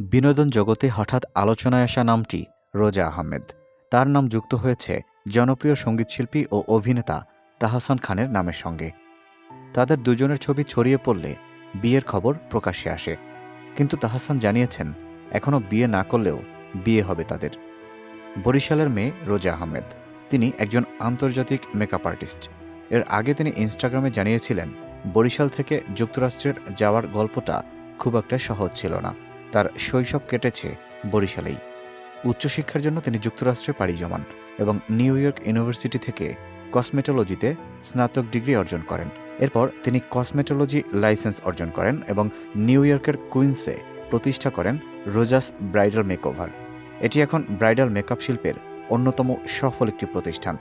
বিনোদন জগতে হঠাৎ আলোচনায় আসা নামটি রোজা আহমেদ। তার নাম যুক্ত হয়েছে জনপ্রিয় সঙ্গীতশিল্পী ও অভিনেতা তাহসান খানের নামের সঙ্গে। তাদের দুজনের ছবি ছড়িয়ে পড়লে বিয়ের খবর প্রকাশ্যে আসে। কিন্তু তাহসান জানিয়েছেন এখনও বিয়ে না করলেও বিয়ে হবে তাদের। বরিশালের মেয়ে রোজা আহমেদ। তিনি একজন আন্তর্জাতিক মেকআপ আর্টিস্ট। এর আগে তিনি ইনস্টাগ্রামে জানিয়েছিলেন, বরিশাল থেকে যুক্তরাষ্ট্রের যাওয়ার গল্পটা খুব একটা সহজ ছিল না। তার শৈশব কেটেছে বরিশালেই। উচ্চশিক্ষার জন্য তিনি যুক্তরাষ্ট্রে পাড়ি জমান এবং নিউ ইয়র্ক ইউনিভার্সিটি থেকে কসমেটোলজিতে স্নাতক ডিগ্রি অর্জন করেন। এরপর তিনি কসমেটোলজি লাইসেন্স অর্জন করেন এবং নিউ ইয়র্কের কুইন্সে প্রতিষ্ঠা করেন রোজাস ব্রাইডাল মেকওভার। এটি এখন ব্রাইডাল মেকআপ শিল্পের অন্যতম সফল একটি প্রতিষ্ঠান।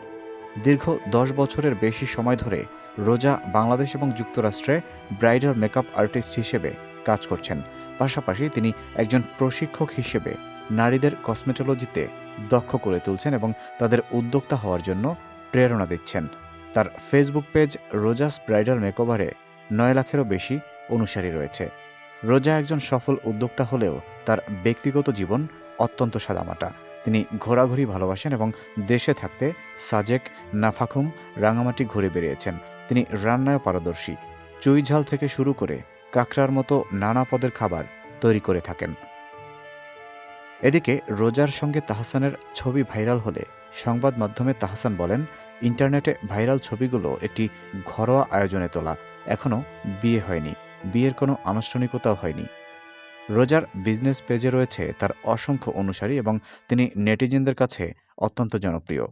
দীর্ঘ দশ বছরের বেশি সময় ধরে রোজা বাংলাদেশ এবং যুক্তরাষ্ট্রে ব্রাইডাল মেকআপ আর্টিস্ট হিসেবে কাজ করছেন। পাশাপাশি তিনি একজন প্রশিক্ষক হিসেবে নারীদের কসমেটোলজিতে দক্ষ করে তুলছেন এবং তাদের উদ্যোক্তা হওয়ার জন্য প্রেরণা দিচ্ছেন। তার ফেসবুক পেজ রোজাস ব্রাইডাল মেকওভারে নয় লাখেরও বেশি অনুসারী রয়েছে। রোজা একজন সফল উদ্যোক্তা হলেও তার ব্যক্তিগত জীবন অত্যন্ত সাদামাটা। তিনি ঘোরাঘুরি ভালোবাসেন এবং দেশে থাকতে সাজেক, নাফাখুম, রাঙামাটি ঘুরে বেরিয়েছেন তিনি রান্নায় পারদর্শী। চুই ঝাল থেকে শুরু করে কাঁকড়ার মতো নানা পদের খাবার তৈরি করে থাকেন। এদিকে রোজার সঙ্গে তাহসানের ছবি ভাইরাল হলে সংবাদ মাধ্যমে তাহসান বলেন, ইন্টারনেটে ভাইরাল ছবিগুলো একটি ঘরোয়া আয়োজনে তোলা। এখনও বিয়ে হয়নি। বিয়ের কোনো আনুষ্ঠানিকতাও হয়নি। রোজার বিজনেস পেজে রয়েছে তার অসংখ্য অনুসারী এবং তিনি নেটিজেনদের কাছে অত্যন্ত জনপ্রিয়।